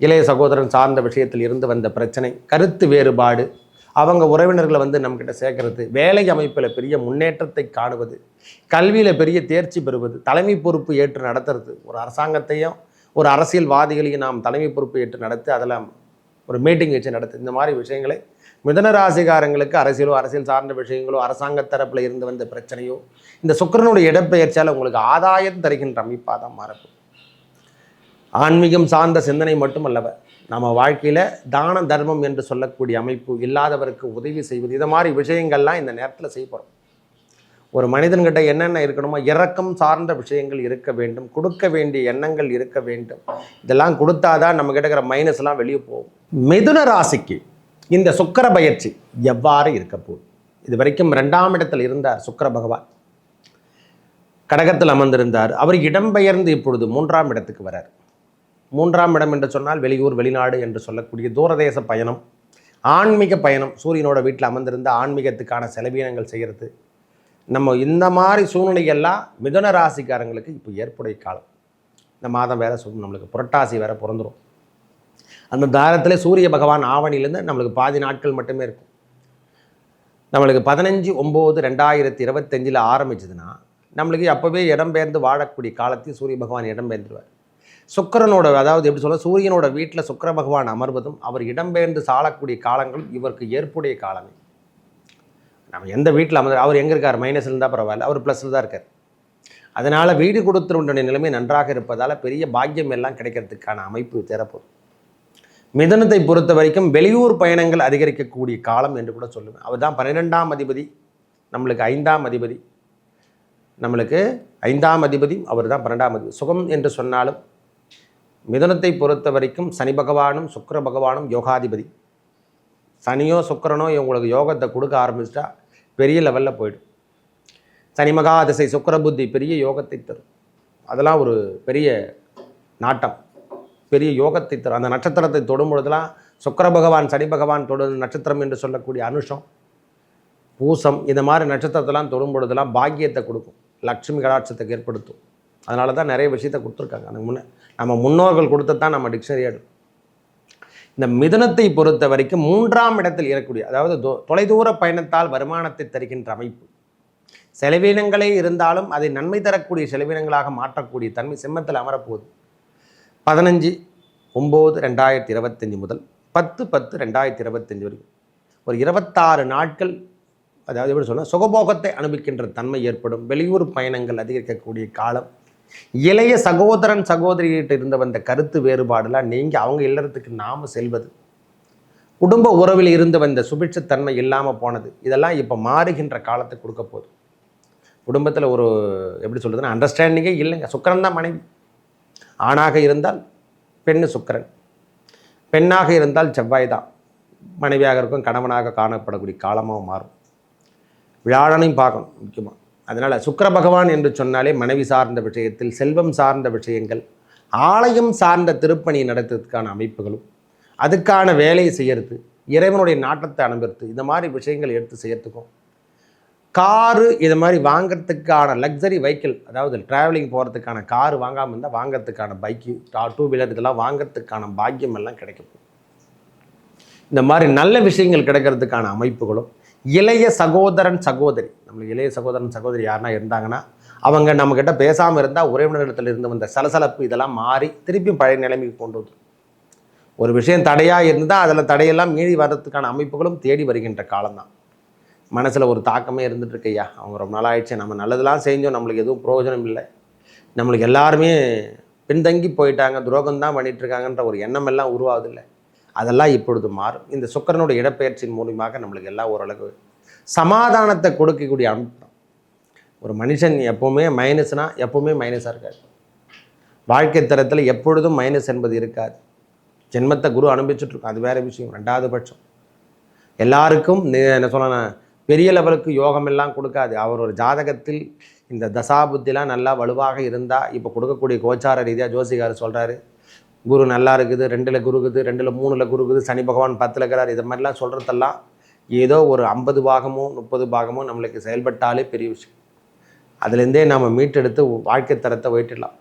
இளைய சகோதரன் சார்ந்த விஷயத்தில் இருந்து வந்த பிரச்சனை கருத்து வேறுபாடு அவங்க உறவினர்களை வந்து நம்மக்கிட்ட சேர்க்கறது வேலை அமைப்பில் பெரிய முன்னேற்றத்தை காணுவது கல்வியில் பெரிய தேர்ச்சி பெறுவது தலைமை பொறுப்பு ஏற்று நடத்துறது ஒரு அரசாங்கத்தையும் ஒரு அரசியல்வாதிகளையும் நாம் தலைமை பொறுப்பு ஏற்று நடத்தி அதில் ஒரு மீட்டிங் வச்சு நடத்து இந்த மாதிரி விஷயங்களை மிதன ராசிகாரங்களுக்கு அரசியலோ அரசியல் சார்ந்த விஷயங்களோ அரசாங்க தரப்பில் இருந்து வந்த பிரச்சனையோ இந்த சுக்கரனுடைய இடப்பெயர்ச்சியால் உங்களுக்கு ஆதாயம் தருகின்ற அமைப்பாக தான் மாறப்போகுது. ஆன்மீகம் சார்ந்த சிந்தனை மட்டுமல்லவ நம்ம வாழ்க்கையில் தான தர்மம் என்று சொல்லக்கூடிய அமைப்பு இல்லாதவருக்கு உதவி செய்வது இது மாதிரி விஷயங்கள்லாம் இந்த நேரத்தில் செய்ய போகிறோம் ஒரு மனிதன்கிட்ட என்னென்ன இருக்கணுமோ இறக்கம் சார்ந்த விஷயங்கள் இருக்க வேண்டும் கொடுக்க வேண்டிய எண்ணங்கள் இருக்க வேண்டும். இதெல்லாம் கொடுத்தாதான் நம்ம கிட்ட இருக்கிற மைனஸ்லாம் வெளியே போகும். மிதுன ராசிக்கு இந்த சுக்கர பயிற்சி எவ்வாறு இருக்க போகுது? இது வரைக்கும் ரெண்டாம் இடத்தில் இருந்தார் சுக்கர பகவான். கடகத்தில் அமர்ந்திருந்தார். அவர் இடம்பெயர்ந்து இப்பொழுது மூன்றாம் இடத்துக்கு வரார். மூன்றாம் இடம் என்று சொன்னால் வெளியூர் வெளிநாடு என்று சொல்லக்கூடிய தூரதேச பயணம் ஆன்மீக பயணம். சூரியனோட வீட்டில் அமர்ந்திருந்த ஆன்மீகத்துக்கான செலவீனங்கள் செய்கிறது. நம்ம இந்த மாதிரி சூழ்நிலையெல்லாம் மிதுன ராசிக்காரங்களுக்கு இப்போ ஏற்புடைய காலம். இந்த மாதம் வேறு சொல்லணும் நம்மளுக்கு புரட்டாசி வேறு பிறந்துரும். அந்த தாரத்தில் சூரிய பகவான் ஆவணிலேருந்து நம்மளுக்கு பாதி நாட்கள் மட்டுமே இருக்கும். நம்மளுக்கு பதினஞ்சு ஒம்பது ரெண்டாயிரத்தி இருபத்தஞ்சில் ஆரம்பிச்சதுன்னா நம்மளுக்கு அப்போவே இடம்பெயர்ந்து வாழக்கூடிய காலத்தில் சூரிய பகவான் இடம்பெயர்ந்துருவார் சுக்கிரனோட அதாவது எப்படி சொல்ல சூரியனோட வீட்டில் சுக்கிர பகவான் அமர்வதும் அவர் இடம்பெயர்ந்து சாழக்கூடிய காலங்களும் இவருக்கு ஏற்புடைய காலமே. நம்ம எந்த வீட்டில் அமர் அவர் எங்கே இருக்கார்? மைனஸில் இருந்தால் பரவாயில்ல அவர் ப்ளஸில் தான் இருக்கார். அதனால் வீடு கொடுத்துருடைய நிலைமை நன்றாக இருப்பதால் பெரிய பாக்கியம் எல்லாம் கிடைக்கிறதுக்கான அமைப்பு தேரப்போகுது. மிதனத்தை பொறுத்த வரைக்கும் வெளியூர் பயணங்கள் அதிகரிக்கக்கூடிய காலம் என்று கூட சொல்லுவேன். அவர் தான் பன்னிரெண்டாம் அதிபதி நம்மளுக்கு ஐந்தாம் அதிபதி நம்மளுக்கு ஐந்தாம் அதிபதி அவர் தான் பன்னெண்டாம் அதிபதி. சுகம் என்று சொன்னாலும் மிதுனத்தை பொறுத்த வரைக்கும் சனி பகவானும் சுக்கிர பகவானும் யோகாதிபதி. சனியோ சுக்கிரனோ இவங்களுக்கு யோகத்தை கொடுக்க ஆரம்பிச்சிட்டா பெரிய லெவலில் போயிடும். சனி மகா திசை சுக்கிர புத்தி பெரிய யோகத்தை தரும். அதெல்லாம் ஒரு பெரிய நாட்டம். பெரிய யோகத்தை தரும். அந்த நட்சத்திரத்தை தொடும் பொழுதெல்லாம் சுக்கிர பகவான் சனி பகவான் தொடும் நட்சத்திரம் என்று சொல்லக்கூடிய அனுஷம் பூசம் இந்த மாதிரி நட்சத்திரத்தெல்லாம் தொடும் பொழுதெல்லாம் பாக்கியத்தை கொடுக்கும். லக்ஷ்மி கடாட்சத்தை ஏற்படுத்தும். அதனால தான் நிறைய விஷயத்தை கொடுத்துருக்காங்க. அதுக்கு முன்னே நம்ம முன்னோர்கள் கொடுத்ததான் நம்ம டிக்ஷனரி எடுக்கும் இந்த மிதனத்தை பொறுத்த வரைக்கும் மூன்றாம் இடத்தில் இருக்கக்கூடிய அதாவது தொ- தொலைதூர பயணத்தால் வருமானத்தை தருகின்ற அமைப்பு. செலவினங்களே இருந்தாலும் அதை நன்மை தரக்கூடிய செலவினங்களாக மாற்றக்கூடிய தன்மை சிம்மத்தில் அமரப்போகுது. பதினஞ்சு ஒம்பது ரெண்டாயிரத்தி இருபத்தஞ்சி முதல் பத்து பத்து ரெண்டாயிரத்தி இருபத்தஞ்சி வரைக்கும். ஒரு இருபத்தாறு நாட்கள் அதாவது எப்படி சொன்னால் சுகபோகத்தை அனுபவிக்கின்ற தன்மை ஏற்படும். வெளியூர் பயணங்கள் அதிகரிக்கக்கூடிய காலம் இளைய சகோதரன் சகோதரிகிட்ட இருந்த வந்த கருத்து வேறுபாடுலாம் நீங்கி அவங்க இல்லறத்துக்கு நாம் செல்வது. குடும்ப உறவில் இருந்து வந்த சுபிட்சத்தன்மை இல்லாமல் போனது. இதெல்லாம் இப்போ மாறுகின்ற காலத்தை கொடுக்க போகுது. குடும்பத்தில் ஒரு எப்படி சொல்கிறதுன்னா அண்டர்ஸ்டாண்டிங்கே இல்லைங்க. சுக்கரன் தான் மனைவி. ஆணாக இருந்தால் பெண்ணு சுக்கரன். பெண்ணாக இருந்தால் செவ்வாய் தான். மனைவியாக இருக்கும் கணவனாக காணப்படக்கூடிய காலமாக மாறும். வியாழனையும் பார்க்கணும் முக்கியமாக அதனால் சுக்கர பகவான் என்று சொன்னாலே மனைவி சார்ந்த விஷயத்தில் செல்வம் சார்ந்த விஷயங்கள் ஆலயம் சார்ந்த திருப்பணி நடத்துறதுக்கான அமைப்புகளும் அதுக்கான வேலையை செய்யறது இறைவனுடைய நாட்டத்தை அனுபவித்து இந்த மாதிரி விஷயங்கள் எடுத்து செய்யறதுக்கும் காரு இது மாதிரி வாங்கிறதுக்கான லக்ஸரி வெஹிக்கிள் அதாவது ட்ராவலிங் போகிறதுக்கான கார் வாங்காமல் இருந்தால் வாங்கிறதுக்கான பைக்கு டூ வீலர் இதெல்லாம் வாங்குறதுக்கான பாக்கியம் எல்லாம் கிடைக்கும். இந்த மாதிரி நல்ல விஷயங்கள் கிடைக்கிறதுக்கான அமைப்புகளும் இளைய சகோதரன் சகோதரி. நம்மளுக்கு இளைய சகோதரன் சகோதரி யாருன்னா இருந்தாங்கன்னா அவங்க நம்மக்கிட்ட பேசாமல் இருந்தால் உறவினர்களிடத்தில் இருந்து வந்த சலசலப்பு இதெல்லாம் மாறி திருப்பியும் பழைய நிலைமைக்கு கொண்டு வந்து ஒரு விஷயம் தடையாக இருந்தால் அதில் தடையெல்லாம் மீறி வர்றதுக்கான அமைப்புகளும் தேடி வருகின்ற காலம்தான். மனசில் ஒரு தாக்கமே இருந்துட்டு அவங்க ரொம்ப நாள் ஆயிடுச்சு நம்ம நல்லதெல்லாம் செஞ்சோம். நம்மளுக்கு எதுவும் பிரயோஜனம் இல்லை. நம்மளுக்கு எல்லாருமே பின்தங்கி போயிட்டாங்க. துரோகம் தான் பண்ணிகிட்ருக்காங்கன்ற ஒரு எண்ணம் எல்லாம் உருவாகுதில்லை அதெல்லாம் இப்பொழுது மாறும். இந்த சுக்கரனுடைய இடப்பெயர்ச்சியின் மூலியமாக நம்மளுக்கு எல்லாம் ஓரளவு சமாதானத்தை கொடுக்கக்கூடிய அம்சம். ஒரு மனுஷன் எப்போவுமே மைனஸ்னால் எப்போவுமே மைனஸாக இருக்காது. வாழ்க்கை தரத்தில் எப்பொழுதும் மைனஸ் என்பது இருக்காது. ஜென்மத்தை குரு அனுபவிச்சுட்ருக்கோம் அது வேறு விஷயம். ரெண்டாவது பட்சம். எல்லாருக்கும் என்ன சொல்லணும் பெரிய லெவலுக்கு யோகம் எல்லாம் கொடுக்காது. அவர் ஒரு ஜாதகத்தில் இந்த தசாபுத்திலாம் நல்லா வலுவாக இருந்தால் இப்போ கொடுக்கக்கூடிய கோச்சார ரீதியாக ஜோசிகார் சொல்கிறாரு குரு நல்லா இருக்குது ரெண்டில் குரு இருக்குது ரெண்டில் மூணில் குரு இருக்குது சனி பகவான் பத்தில் இருக்கிறார் இது மாதிரிலாம் சொல்கிறதெல்லாம் ஏதோ ஒரு ஐம்பது பாகமோ முப்பது பாகமோ நம்மளுக்கு செயல்பட்டாலே பெரிய விஷயம். அதுலேருந்தே நம்ம மீட்டெடுத்து வாழ்க்கை தரத்தை உயர்த்திடலாம்.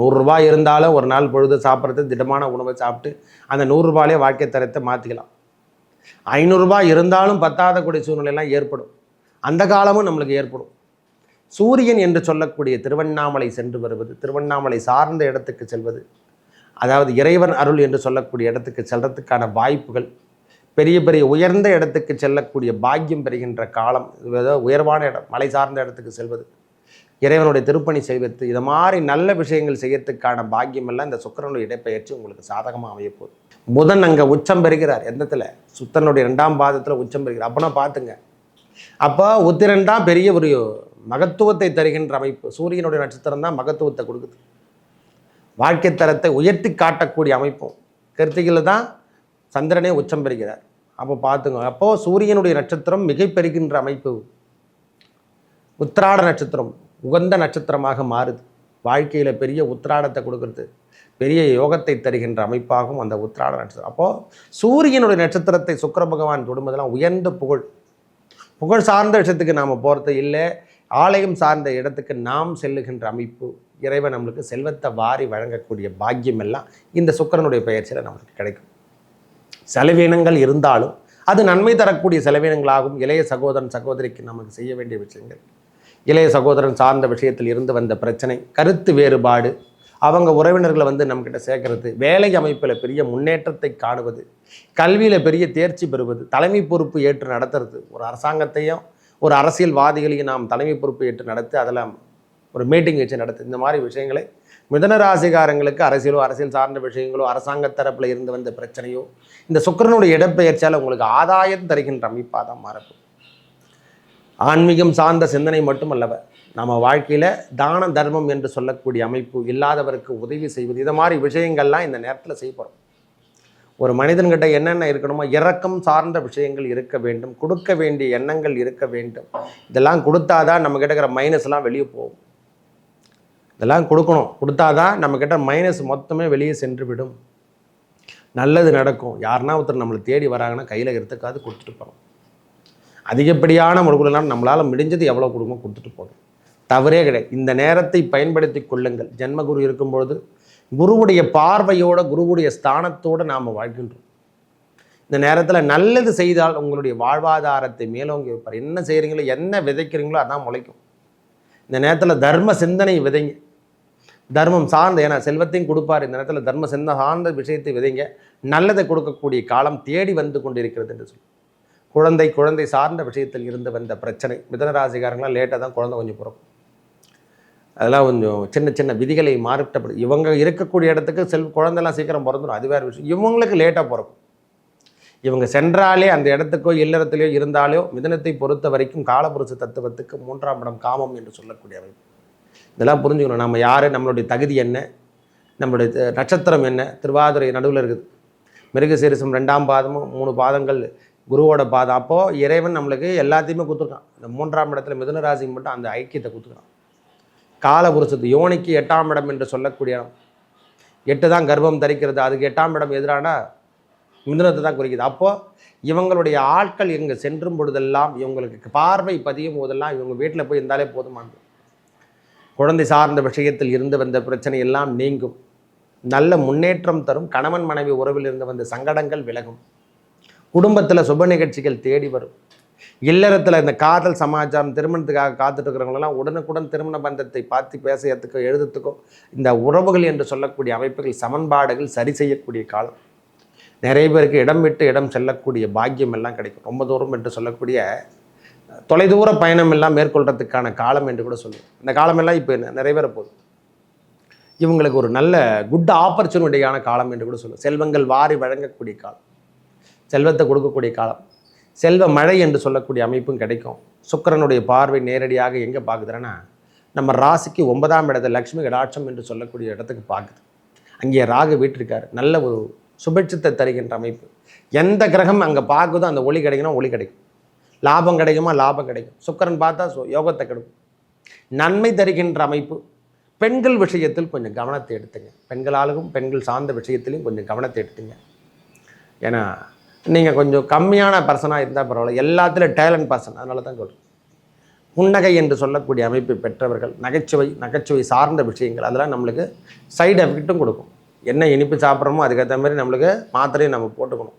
நூறுரூபா இருந்தாலும் ஒரு நாள் பொழுது சாப்பிட்றது திடமான உணவை சாப்பிட்டு அந்த நூறுரூபாலே வாழ்க்கை தரத்தை மாற்றிக்கலாம் ஐநூறுரூபா இருந்தாலும் பத்தாத கூடிய சூழ்நிலையெல்லாம் ஏற்படும். அந்த காலமும் நம்மளுக்கு ஏற்படும். சூரியன் என்று சொல்லக்கூடிய திருவண்ணாமலை சென்று வருவது திருவண்ணாமலை சார்ந்த இடத்துக்கு செல்வது அதாவது இறைவன் அருள் என்று சொல்லக்கூடிய இடத்துக்கு செல்றதுக்கான வாய்ப்புகள் பெரிய பெரிய உயர்ந்த இடத்துக்கு செல்லக்கூடிய பாக்கியம் பெறுகின்ற காலம் உயர்வான இடம் மலை சார்ந்த இடத்துக்கு செல்வது இறைவனுடைய திருப்பணி செய்வது இது மாதிரி நல்ல விஷயங்கள் செய்யறதுக்கான பாக்கியம் எல்லாம் இந்த சுக்கரனுடைய இடப்பெயர்ச்சி உங்களுக்கு சாதகமாக அமையப்போகுது புதன் அங்கே உச்சம் பெறுகிறார் எந்தத்தில் சுத்தனுடைய ரெண்டாம் பாதத்தில் உச்சம் பெறுகிறார். அப்போனா பார்த்துங்க. அப்போ உத்திரன் தான் பெரிய ஒரு மகத்துவத்தை தருகின்ற அமைப்பு. சூரியனுடைய நட்சத்திரம் தான் மகத்துவத்தை கொடுக்குது. வாழ்க்கை தரத்தை உயர்த்தி காட்டக்கூடிய அமைப்பும் கிருத்திகையில் தான் சந்திரனே உச்சம் பெறுகிறார். அப்போ பார்த்துங்க. அப்போது சூரியனுடைய நட்சத்திரம் மிகை பெறுகின்ற அமைப்பு. உத்திராட நட்சத்திரம் உகந்த நட்சத்திரமாக மாறுது. வாழ்க்கையில் பெரிய உத்திராடத்தை கொடுக்கறது. பெரிய யோகத்தை தருகின்ற அமைப்பாகவும் அந்த உத்திராட நட்சத்திரம். அப்போது சூரியனுடைய நட்சத்திரத்தை சுக்கர பகவான் தொடும்போதெல்லாம் உயர்ந்த புகழ். புகழ் சார்ந்த விஷயத்துக்கு நாம் போகிறது இல்லை. ஆலயம் சார்ந்த இடத்துக்கு நாம் செல்லுகின்ற அமைப்பு இறைவன் நம்மளுக்கு செல்வத்தை வாரி வழங்கக்கூடிய பாக்கியம் எல்லாம் இந்த சுக்கரனுடைய பயிற்சியில் நம்மளுக்கு கிடைக்கும். செலவினங்கள் இருந்தாலும் அது நன்மை தரக்கூடிய செலவினங்களாகும் இளைய சகோதரன் சகோதரிக்கு நமக்கு செய்ய வேண்டிய விஷயங்கள். இளைய சகோதரன் சார்ந்த விஷயத்தில் இருந்து வந்த பிரச்சனை கருத்து வேறுபாடு அவங்க உறவினர்களை வந்து நம்மக்கிட்ட சேர்க்கறது வேலை அமைப்பில் பெரிய முன்னேற்றத்தை காணுவது கல்வியில் பெரிய தேர்ச்சி பெறுவது தலைமை பொறுப்பு ஏற்று நடத்துறது ஒரு அரசாங்கத்தையும் ஒரு அரசியல்வாதிகளையும் நாம் தலைமை பொறுப்பு ஏற்று நடத்தி அதில் ஒரு மீட்டிங் வச்சு நடத்து. இந்த மாதிரி விஷயங்களை மிதன ராசிகாரங்களுக்கு அரசியலோ அரசியல் சார்ந்த விஷயங்களோ அரசாங்க தரப்பில் இருந்து வந்த பிரச்சனையோ இந்த சுக்கரனுடைய இடப்பெயர்ச்சியால் உங்களுக்கு ஆதாயம் தருகின்ற அமைப்பாக தான் மாறப்போம் ஆன்மீகம் சார்ந்த சிந்தனை மட்டுமல்லவ நம்ம வாழ்க்கையில் தான தர்மம் என்று சொல்லக்கூடிய அமைப்பு இல்லாதவருக்கு உதவி செய்வது. இது மாதிரி விஷயங்கள்லாம் இந்த நேரத்தில் செய்ய போகிறோம் ஒரு மனிதன்கிட்ட என்னென்ன இருக்கணுமோ இறக்கம் சார்ந்த விஷயங்கள் இருக்க வேண்டும் கொடுக்க வேண்டிய எண்ணங்கள் இருக்க வேண்டும். இதெல்லாம் கொடுத்தாதான் நம்ம கிட்ட இருக்கிற மைனஸ்லாம் வெளியே போகும். இதெல்லாம் கொடுக்கணும். கொடுத்தாதான் நம்மக்கிட்ட மைனஸ் மொத்தமே வெளியே சென்று விடும். நல்லது நடக்கும். யாருனா ஒருத்தர் நம்மளை தேடி வராங்கன்னா கையில் எடுத்துக்காது கொடுத்துட்டு போகிறோம் அதிகப்படியான முழுக்கலாம் நம்மளால் முடிஞ்சது எவ்வளோ கொடுக்குமோ கொடுத்துட்டு போகணும். தவறே கிடையாது. இந்த நேரத்தை பயன்படுத்தி கொள்ளுங்கள். ஜென்மகுரு இருக்கும்பொழுது குருவுடைய பார்வையோட குருவுடைய ஸ்தானத்தோடு நாம் வாழ்கின்றோம். இந்த நேரத்தில் நல்லது செய்தால் உங்களுடைய வாழ்வாதாரத்தை மேலோங்கி வைப்பார். என்ன செய்கிறீங்களோ என்ன விதைக்கிறீங்களோ அதான் முளைக்கும். இந்த நேரத்தில் தர்ம சிந்தனை விதைங்க. தர்மம் சார்ந்த ஏன்னா செல்வத்தையும் கொடுப்பார். இந்த நேரத்தில் தர்ம சிந்த சார்ந்த விஷயத்தை விதைங்க. நல்லதை கொடுக்கக்கூடிய காலம் தேடி வந்து கொண்டிருக்கிறது என்று சொல்லி. குழந்தை குழந்தை சார்ந்த விஷயத்தில் இருந்து வந்த பிரச்சனை. மிதனராசிகாரங்களாம் லேட்டாக தான் குழந்தை கொஞ்சம் பிறக்கும். அதெல்லாம் கொஞ்சம் சின்ன சின்ன விதிகளை மாறிட்டப்படும் இவங்க இருக்கக்கூடிய இடத்துக்கு செல் குழந்தைலாம் சீக்கிரம் பிறந்துடும் அது வேறு விஷயம். இவங்களுக்கு லேட்டாக பிறக்கும். இவங்க சென்றாலே அந்த இடத்துக்கோ இல்லறத்திலேயோ இருந்தாலோ மிதனத்தை பொறுத்த வரைக்கும் காலபுருஷ தத்துவத்துக்கு மூன்றாம் இடம் காமம் என்று சொல்லக்கூடிய அமைப்பு. இதெல்லாம் புரிஞ்சுக்கணும். நம்ம யார் நம்மளுடைய தகுதி என்ன நம்மளுடைய நட்சத்திரம் என்ன திருவாதிரை நடுவில் இருக்குது. மிருகசீரிசம் ரெண்டாம் பாதமும் மூணு பாதங்கள் குருவோட பாதம். அப்போது இறைவன் நம்மளுக்கு எல்லாத்தையுமே கொடுத்துருக்கான். இந்த மூன்றாம் இடத்துல மிதன ராசிக்கு மட்டும் அந்த ஐக்கியத்தை கொடுத்துருக்கான். காலபுருஷத்து யோனிக்கு எட்டாம் இடம் என்று சொல்லக்கூடிய இடம். எட்டு தான் கர்ப்பம் தரிக்கிறது அதுக்கு எட்டாம் இடம் எதிரான மிதுனத்தை தான் குறிக்குது. அப்போது இவங்களுடைய ஆட்கள் இங்கே சென்றும் பொழுதெல்லாம் இவங்களுக்கு பார்வை பதியும் போதெல்லாம் இவங்க வீட்டில் போய் இருந்தாலே போதுமானது குழந்தை சார்ந்த விஷயத்தில் இருந்து வந்த பிரச்சனை எல்லாம் நீங்கும். நல்ல முன்னேற்றம் தரும் கணவன் மனைவி உறவில் இருந்து வந்த சங்கடங்கள் விலகும். குடும்பத்தில் சுப நிகழ்ச்சிகள் தேடி வரும். இல்லறத்தில் இந்த காதல் சமாச்சாரம் திருமணத்துக்காக காத்துட்டு இருக்கிறவங்களெல்லாம் உடனுக்குடன் திருமண பந்தத்தை பார்த்து பேசுறதுக்கோ எழுதுறதுக்கோ இந்த உறவுகள் என்று சொல்லக்கூடிய அமைப்புகள் சமன்பாடுகள் சரி செய்யக்கூடிய காலம். நிறைய பேருக்கு இடம் விட்டு இடம் செல்லக்கூடிய பாக்கியம் எல்லாம் கிடைக்கும். ரொம்ப தூரம் என்று சொல்லக்கூடிய தொலைதூர பயணம் எல்லாம் மேற்கொள்றதுக்கான காலம் என்று கூட சொல்லுவோம். இந்த காலமெல்லாம் இப்போ நிறைவேற போகுது. இவங்களுக்கு ஒரு நல்ல குட் ஆப்பர்ச்சுனிட்டியான காலம் என்று கூட சொல்லுவோம். செல்வங்கள் வாரி வழங்கக்கூடிய காலம். செல்வத்தை கொடுக்கக்கூடிய காலம். செல்வ மழை என்று சொல்லக்கூடிய அமைப்பும் கிடைக்கும். சுக்கிரனுடைய பார்வை நேரடியாக எங்கே பார்க்குதுன்னா நம்ம ராசிக்கு ஒன்பதாம் இடத்துல லக்ஷ்மி கடாட்சம் என்று சொல்லக்கூடிய இடத்துக்கு பார்க்குது அங்கே ராகு வீட்டிருக்கார் நல்ல ஒரு சுபிட்சத்தை தருகின்ற அமைப்பு. எந்த கிரகம் அங்கே பார்க்குதோ அந்த ஒளி கிடைக்கணும் ஒளி கிடைக்கும். லாபம் கிடைக்குமா? லாபம் கிடைக்கும். சுக்கிரன் பார்த்தா யோகத்தை கிடைக்கும். நன்மை தருகின்ற அமைப்பு. பெண்கள் விஷயத்தில் கொஞ்சம் கவனத்தை எடுத்துங்க. பெண்களாலும் பெண்கள் சார்ந்த விஷயத்திலையும் கொஞ்சம் கவனத்தை எடுத்துங்க. ஏன்னா நீங்கள் கொஞ்சம் கம்மியான பர்சனாக இருந்தால் பரவாயில்ல. எல்லாத்துலேயும் டேலண்ட் பர்சன் அதனால தான் சொல்கிறேன் புன்னகை என்று சொல்லக்கூடிய அமைப்பை பெற்றவர்கள் நகைச்சுவை நகைச்சுவை சார்ந்த விஷயங்கள் அதெல்லாம் நம்மளுக்கு சைடு எஃபெக்ட்டும் கொடுக்கும். என்ன இனிப்பு சாப்பிட்றோமோ அதுக்கேற்ற மாதிரி நம்மளுக்கு மாத்திரையும் நம்ம போட்டுக்கணும்.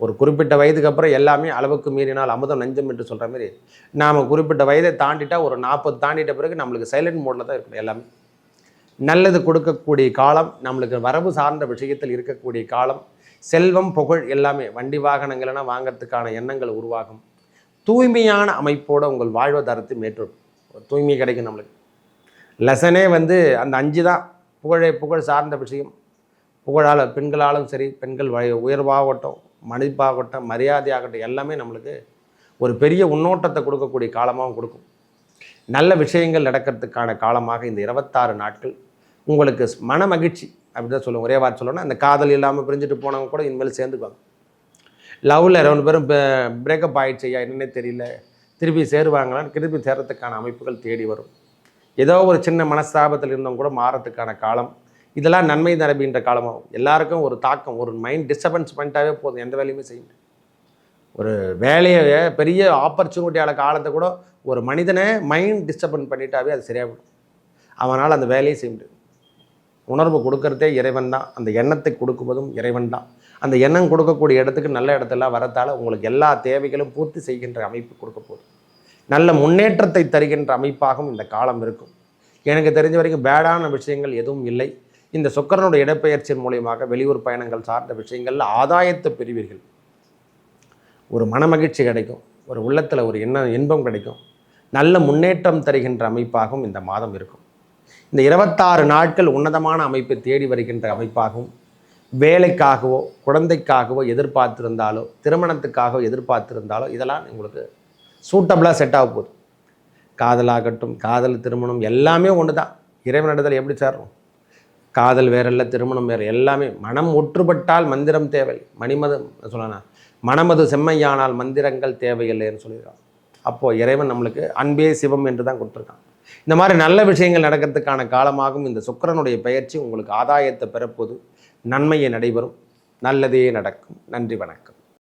ஒரு குறிப்பிட்ட வயதுக்கு அப்புறம் எல்லாமே அளவுக்கு மீறினால் அமுதம் நஞ்சம் என்று சொல்கிற மாதிரி நாம் குறிப்பிட்ட வயதை தாண்டிட்டால் ஒரு நாற்பது தாண்டிட்ட பிறகு நம்மளுக்கு சைலண்ட் மோடில் தான் இருக்கணும் எல்லாமே. நல்லது கொடுக்கக்கூடிய காலம் நம்மளுக்கு வரவு சார்ந்த விஷயத்தில் இருக்கக்கூடிய காலம் செல்வம் புகழ் எல்லாமே வண்டி வாகனங்கள்லாம் வாங்கிறதுக்கான எண்ணங்கள் உருவாகும். தூய்மையான அமைப்போடு உங்கள் வாழ்வாதாரத்தை மேற்கொள்ளும் தூய்மை கிடைக்கும் நம்மளுக்கு. லெசனே வந்து அந்த அஞ்சு தான். புகழை புகழ் சார்ந்த விஷயம். புகழால் பெண்களாலும் சரி பெண்கள் உயர்வாகட்டும் மதிப்பாகட்டும் மரியாதையாகட்டும் எல்லாமே நம்மளுக்கு ஒரு பெரிய உன்னோட்டத்தை கொடுக்கக்கூடிய காலமாகவும் கொடுக்கும். நல்ல விஷயங்கள் நடக்கிறதுக்கான காலமாக இந்த இருபத்தாறு நாட்கள். உங்களுக்கு மன மகிழ்ச்சி அப்படி தான் சொல்லுவோம் ஒரே வார்த்தை சொல்லணும்னா அந்த காதல் இல்லாமல் பிரிஞ்சுட்டு போனவங்க கூட இனிமேல் சேர்ந்துக்குவாங்க. லவ்வில் ரெண்டு பேரும் பிரேக்கப் ஆயிடுச்சு ஐயா என்னன்னே தெரியல. திருப்பி சேருவாங்களான்னு திருப்பி சேர்றதுக்கான அமைப்புகள் தேடி வரும். ஏதோ ஒரு சின்ன மனஸ்தாபத்தில் இருந்தவங்க கூட மாறத்துக்கான காலம். இதெல்லாம் நன்மை தரபின்ற காலமாகும். எல்லாருக்கும் ஒரு தாக்கம் ஒரு மைண்ட் டிஸ்டர்பன்ஸ் பண்ணிட்டாவே போதும். எந்த வேலையுமே செய்ய ஒரு வேலையை பெரிய ஆப்பர்ச்சுனிட்டியான காலத்தை கூட ஒரு மனிதனை மைண்ட் டிஸ்டர்பன் பண்ணிட்டாவே அது சரியாக அவனால் அந்த வேலையை செய்ய முடியும் உணர்வு கொடுக்கறதே இறைவன் தான். அந்த எண்ணத்தை கொடுக்குவதும் இறைவன் தான். அந்த எண்ணம் கொடுக்கக்கூடிய இடத்துக்கு நல்ல இடத்தெல்லாம் வரத்தால் உங்களுக்கு எல்லா தேவைகளும் பூர்த்தி செய்கின்ற அமைப்பு கொடுக்க போகுது. நல்ல முன்னேற்றத்தை தருகின்ற அமைப்பாகவும் இந்த காலம் இருக்கும். எனக்கு தெரிஞ்ச வரைக்கும் பேடான விஷயங்கள் எதுவும் இல்லை. இந்த சுக்கரனுடைய இடப்பெயர்ச்சியின் மூலியமாக வெளியூர் பயணங்கள் சார்ந்த விஷயங்களில் ஆதாயத்தை பெறுவீர்கள். ஒரு மனமகிழ்ச்சி கிடைக்கும். ஒரு உள்ளத்தில் ஒரு எண்ண இன்பம் கிடைக்கும். நல்ல முன்னேற்றம் தருகின்ற அமைப்பாகவும் இந்த மாதம் இருக்கும். இந்த இருபத்தாறு நாட்கள் உன்னதமான அமைப்பை தேடி வருகின்ற அமைப்பாகவும் வேலைக்காகவோ குழந்தைக்காகவோ எதிர்பார்த்துருந்தாலோ திருமணத்துக்காகவோ எதிர்பார்த்துருந்தாலோ இதெல்லாம் உங்களுக்கு சூட்டபிளாக செட் ஆக போகுது. காதலாகட்டும் காதல் திருமணம் எல்லாமே ஒன்று தான் இறைவனிடத்தில் எப்படி சேரும் காதல் வேறல்ல திருமணம் வேறு எல்லாமே. மனம் ஒற்றுப்பட்டால் மந்திரம் தேவை. மணிமதம் சொல்லணும் மனமது செம்மையானால் மந்திரங்கள் தேவையில்லைன்னு சொல்லிடுறான் அப்போது இறைவன் நம்மளுக்கு அன்பே சிவம் என்று தான் கொடுத்துருக்கான். இந்த மாதிரி நல்ல விஷயங்கள் நடக்கிறதுக்கான காலமாகும். இந்த சுக்கரனுடைய பயிற்சி உங்களுக்கு ஆதாயத்தை பெறப்போது நன்மையை நடைபெறும். நல்லதே நடக்கும். நன்றி வணக்கம்.